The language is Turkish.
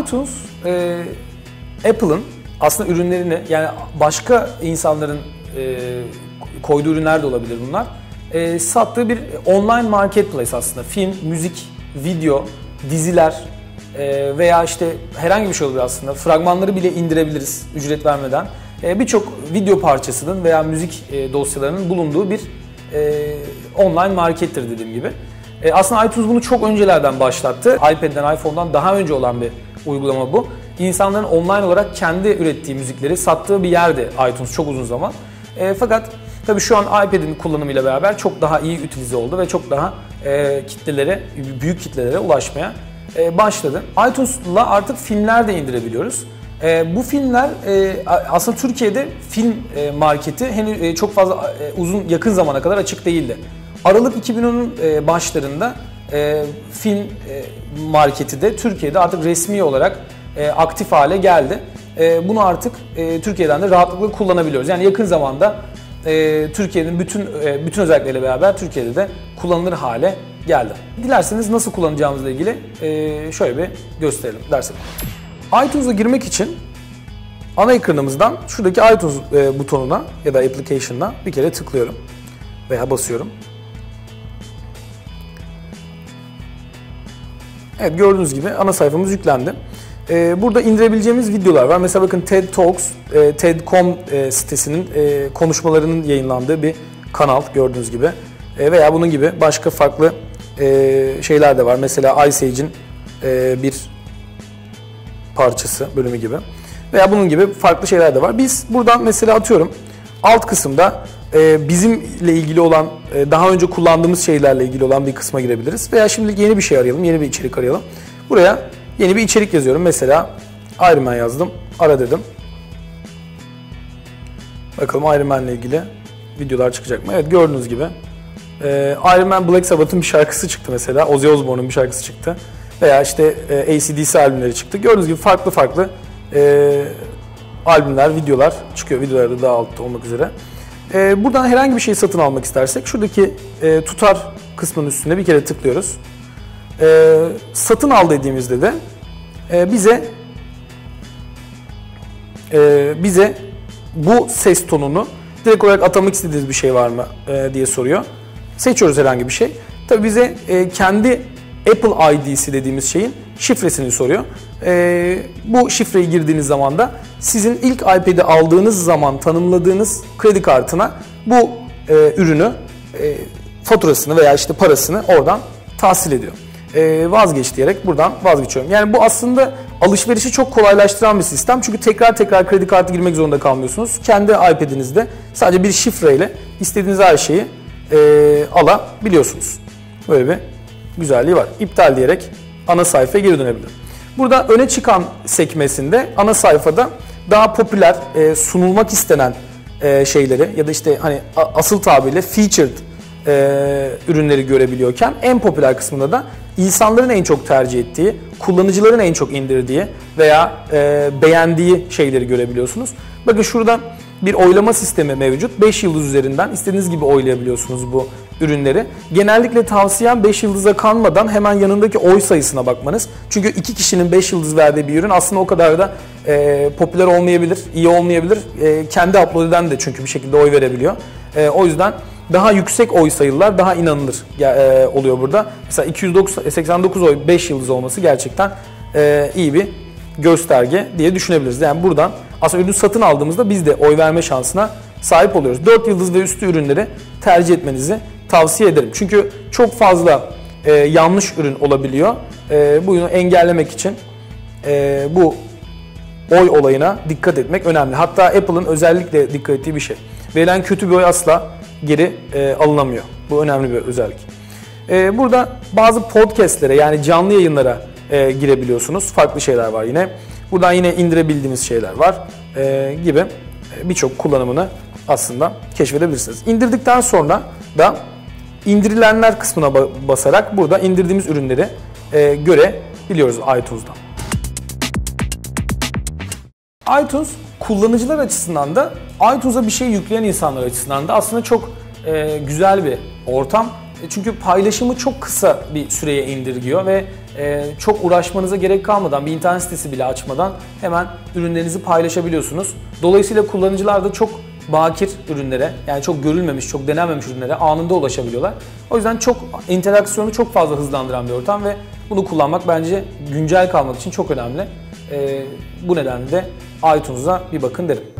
iTunes e, Apple'ın aslında ürünlerini yani başka insanların e, koyduğu ürünler de olabilir bunlar. E, sattığı bir online marketplace aslında. Film, müzik, video, diziler e, veya işte herhangi bir şey olabilir aslında. Fragmanları bile indirebiliriz ücret vermeden. E, Birçok video parçasının veya müzik e, dosyalarının bulunduğu bir e, online markettir dediğim gibi. E, aslında iTunes bunu çok öncelerden başlattı. iPad'den, iPhone'dan daha önce olan bir uygulama bu. İnsanların online olarak kendi ürettiği müzikleri sattığı bir yerdi iTunes çok uzun zaman. E, fakat tabii şu an iPad'in kullanımıyla beraber çok daha iyi utilize oldu ve çok daha e, kitlelere, büyük kitlelere ulaşmaya e, başladı. iTunes'la artık filmler de indirebiliyoruz. E, bu filmler e, aslında Türkiye'de film e, marketi henüz e, çok fazla e, uzun yakın zamana kadar açık değildi. Aralık 2010'un e, başlarında e, film e, marketi de Türkiye'de artık resmi olarak e, aktif hale geldi. E, bunu artık e, Türkiye'den de rahatlıkla kullanabiliyoruz. Yani yakın zamanda e, Türkiye'nin bütün e, bütün özellikleriyle beraber Türkiye'de de kullanılır hale geldi. Dilerseniz nasıl kullanacağımızla ilgili e, şöyle bir gösterelim dersek. iTunes'a girmek için ana ekranımızdan şuradaki iTunes e, butonuna ya da application'ına bir kere tıklıyorum veya basıyorum. Evet gördüğünüz gibi ana sayfamız yüklendi. Ee, burada indirebileceğimiz videolar var. Mesela bakın TED Talks, e, TED.com e, sitesinin e, konuşmalarının yayınlandığı bir kanal gördüğünüz gibi. Veya bunun gibi başka farklı şeyler de var. Mesela Ice Age'in e, bir parçası, bölümü gibi. Veya bunun gibi farklı şeyler de var. Biz buradan mesela atıyorum alt kısımda e, bizimle ilgili olan, e, daha önce kullandığımız şeylerle ilgili olan bir kısma girebiliriz. Veya şimdi yeni bir şey arayalım, yeni bir içerik arayalım. Buraya yeni bir içerik yazıyorum. Mesela Iron Man yazdım, ara dedim. Bakalım Iron Man ile ilgili videolar çıkacak mı? Evet gördüğünüz gibi. E, Iron Man Black Sabbath'ın bir şarkısı çıktı mesela. Ozzy Osbourne'un bir şarkısı çıktı. Veya işte e, ACDC albümleri çıktı. Gördüğünüz gibi farklı farklı e, albümler, videolar çıkıyor. Videolar da daha altta olmak üzere. E, buradan herhangi bir şey satın almak istersek şuradaki e, tutar kısmının üstüne bir kere tıklıyoruz. E, satın al dediğimizde de e, bize e, bize bu ses tonunu direkt olarak atamak istediğiniz bir şey var mı e, diye soruyor. Seçiyoruz herhangi bir şey. Tabii bize e, kendi Apple ID'si dediğimiz şeyin şifresini soruyor. E, bu şifreyi girdiğiniz zaman da sizin ilk iPad'i aldığınız zaman tanımladığınız kredi kartına bu e, ürünü, e, faturasını veya işte parasını oradan tahsil ediyor. E, vazgeç diyerek buradan vazgeçiyorum. Yani bu aslında alışverişi çok kolaylaştıran bir sistem. Çünkü tekrar tekrar kredi kartı girmek zorunda kalmıyorsunuz. Kendi iPad'inizde sadece bir şifreyle istediğiniz her şeyi e, alabiliyorsunuz. Böyle bir güzelliği var. İptal diyerek ana sayfaya geri dönebilirim. Burada öne çıkan sekmesinde ana sayfada daha popüler e, sunulmak istenen e, şeyleri ya da işte hani asıl tabirle featured e, ürünleri görebiliyorken en popüler kısmında da insanların en çok tercih ettiği, kullanıcıların en çok indirdiği veya e, beğendiği şeyleri görebiliyorsunuz. Bakın şurada bir oylama sistemi mevcut. 5 yıldız üzerinden istediğiniz gibi oylayabiliyorsunuz bu ürünleri. Genellikle tavsiyem 5 yıldıza kanmadan hemen yanındaki oy sayısına bakmanız. Çünkü iki kişinin 5 yıldız verdiği bir ürün aslında o kadar da e, popüler olmayabilir, iyi olmayabilir. E, kendi upload eden de çünkü bir şekilde oy verebiliyor. E, o yüzden daha yüksek oy sayılar daha inanılır e, oluyor burada. Mesela 289 oy 5 yıldız olması gerçekten e, iyi bir gösterge diye düşünebiliriz. Yani buradan aslında ürünü satın aldığımızda biz de oy verme şansına sahip oluyoruz. 4 yıldız ve üstü ürünleri tercih etmenizi tavsiye ederim. Çünkü çok fazla e, yanlış ürün olabiliyor. E, bunu engellemek için e, bu oy olayına dikkat etmek önemli. Hatta Apple'ın özellikle dikkat ettiği bir şey. Verilen kötü bir oy asla geri e, alınamıyor. Bu önemli bir özellik. E, burada bazı podcastlere yani canlı yayınlara e, girebiliyorsunuz. Farklı şeyler var yine. Buradan yine indirebildiğiniz şeyler var e, gibi e, birçok kullanımını aslında keşfedebilirsiniz. İndirdikten sonra da indirilenler kısmına basarak burada indirdiğimiz ürünleri e, görebiliyoruz iTunes'dan. iTunes kullanıcılar açısından da iTunes'a bir şey yükleyen insanlar açısından da aslında çok e, güzel bir ortam. E, çünkü paylaşımı çok kısa bir süreye indirgiyor ve e, çok uğraşmanıza gerek kalmadan bir internet sitesi bile açmadan hemen ürünlerinizi paylaşabiliyorsunuz. Dolayısıyla kullanıcılar da çok bakir ürünlere yani çok görülmemiş, çok denenmemiş ürünlere anında ulaşabiliyorlar. O yüzden çok interaksiyonu çok fazla hızlandıran bir ortam ve bunu kullanmak bence güncel kalmak için çok önemli. E, bu nedenle de iTunes'a bir bakın derim.